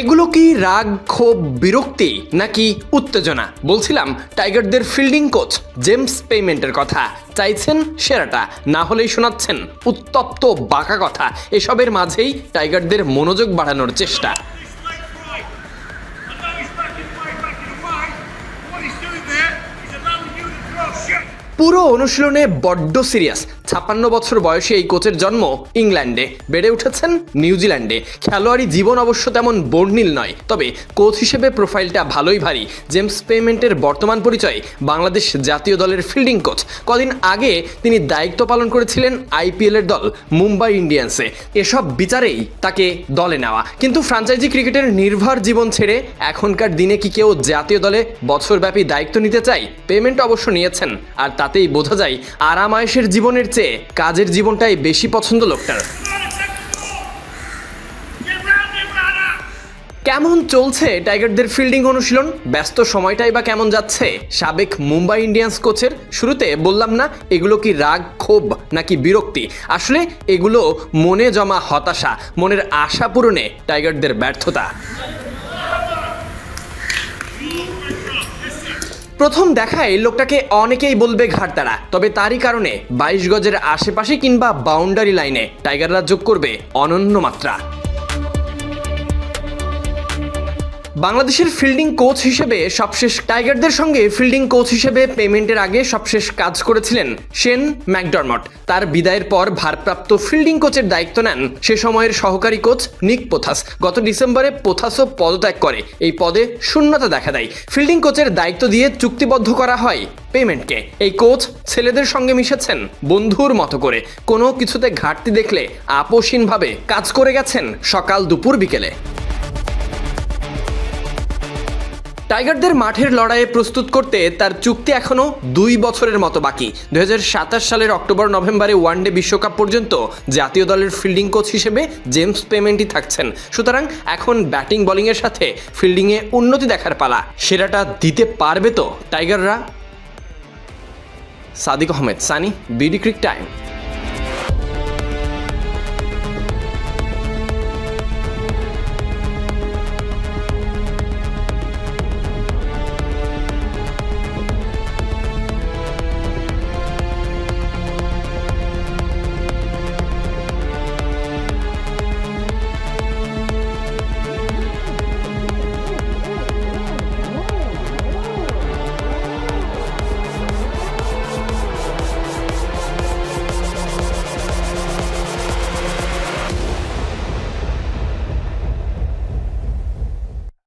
এগুলো কি রাগ, ক্ষোভ, বিরক্তি নাকি উত্তেজনা? বলছিলাম, টাইগারদের ফিল্ডিং কোচ জেমস পেমেন্টের কথা। চাইছেন সেরাটা, না হলেই শোনাচ্ছেন উত্তপ্ত, বাঁকা কথা। এসবের মাঝেই টাইগারদের মনোযোগ বাড়ানোর চেষ্টা. পুরো অনুশীলনে বড্ড সিরিয়াস ছাপ্পান্ন বছর বয়সে এই কোচের জন্ম ইংল্যান্ডে। বেড়ে উঠেছেন নিউজিল্যান্ডে। খেলোয়াড়ি জীবন অবশ্য তেমন বর্ণিল নয়, তবে কোচ হিসেবে প্রোফাইলটা ভালোই ভারী। জেমস পেমেন্টের বর্তমান পরিচয়, বাংলাদেশ জাতীয় দলের ফিল্ডিং কোচ। কদিন আগে তিনি দায়িত্ব পালন করেছিলেন আইপিএলের দল মুম্বাই ইন্ডিয়ান্সে। এসব বিচারেই তাকে দলে নেওয়া। কিন্তু ফ্রাঞ্চাইজি ক্রিকেটের নির্ভর জীবন ছেড়ে এখনকার দিনে কি কেউ জাতীয় দলে বছরব্যাপী দায়িত্ব নিতে চাই পেমেন্ট অবশ্য নিয়েছেন, আর তাতেই বোঝা যায় আরাম আয়েসের জীবনের চেয়ে কাজের জীবনটাই বেশি পছন্দ লোকটার. কেমন চলছে টাইগারদের ফিল্ডিং অনুশীলন? ব্যস্ত সময়টাই বা কেমন যাচ্ছে? সাবেক মুম্বাই ইন্ডিয়ান্স কোচের শুরুতে বললাম না, এগুলো কি রাগ, ক্ষোভ নাকি বিরক্তি? আসলে এগুলো মনে জমা হতাশা, মনের আশা পূরণে টাইগারদের ব্যর্থতা। প্রথম দেখায় লোকটাকে অনেকেই বলবে ঘাটতারা তবে তারই কারণে বাইশ গজের আশেপাশে কিংবা বাউন্ডারি লাইনে টাইগাররা যোগ করবে অনন্য মাত্রা। বাংলাদেশের ফিল্ডিং কোচ হিসেবে সবশেষ টাইগারদের সঙ্গে ফিল্ডিং কোচ হিসেবে পেমেন্টের আগে সবশেষ কাজ করেছিলেন সেন ম্যাকডরমট। তার বিদায়ের পর ভারপ্রাপ্ত ফিল্ডিং কোচের দায়িত্ব নেন সে সময়ের সহকারী কোচ নিক পোথাস। গত ডিসেম্বরে পোথাসও পদত্যাগ করে। এই পদে শূন্যতা দেখা দেয়। ফিল্ডিং কোচের দায়িত্ব দিয়ে চুক্তিবদ্ধ করা হয় পেমেন্টকে এই কোচ ছেলেদের সঙ্গে মিশেছেন বন্ধুর মতো করে। কোনো কিছুতে ঘাটতি দেখলে আপোষহীনভাবে কাজ করে গেছেন সকাল দুপুর বিকেলে। টাইগারদের মাঠের লড়াইয়ে প্রস্তুত করতে তার চুক্তি এখনও দুই বছরের মতো বাকি। দুই হাজার সাতাশ সালের অক্টোবর, নভেম্বরে ওয়ানডে বিশ্বকাপ পর্যন্ত জাতীয় দলের ফিল্ডিং কোচ হিসেবে জেমস পেমেন্টই থাকছেন। সুতরাং এখন ব্যাটিং, বোলিংয়ের সাথে ফিল্ডিংয়ে উন্নতি দেখার পালা। সেরাটা দিতে পারবে তো টাইগাররা? Sadiq Ahmed, Sunny, BD crictime.